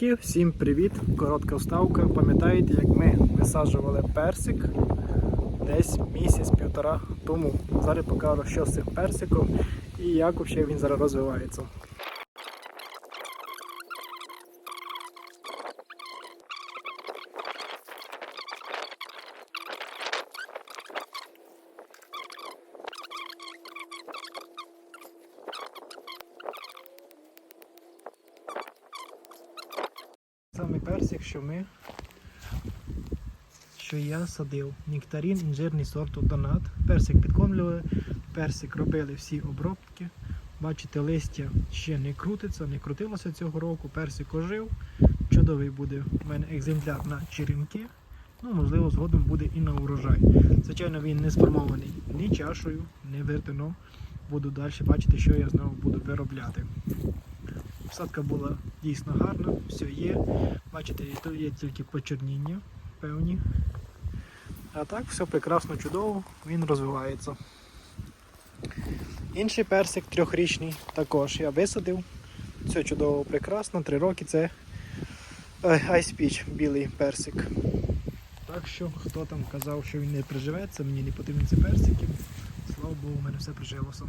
Друзяки, всім привіт! Коротка вставка. Пам'ятаєте, як ми висаджували персик десь місяць-півтора тому. Зараз покажу, що з цим персиком і як взагалі він зараз розвивається. Саме персик, що ми, що я садив. Нектарин, інжирний сорт донат. Персик підкормлювали, персик робили всі обробки. Бачите, листя ще не крутиться, не крутилося цього року. Персик ожив. Чудовий буде у мене екземпляр на черенки. Ну, можливо, згодом буде і на урожай. Звичайно, він не сформований ні чашею, ні вертином. Буду далі бачити, що я знову буду виробляти. Посадка була дійсно гарна, все є. Бачите, тут є тільки почерніння певні. А так все прекрасно, чудово, він розвивається. Інший персик трьохрічний також я висадив. Все чудово, прекрасно, три роки це е, Ice Peach, білий персик. Так що, хто там казав, що він не приживеться, мені не потрібні ці персики. Слава Богу, у мене все прижилося.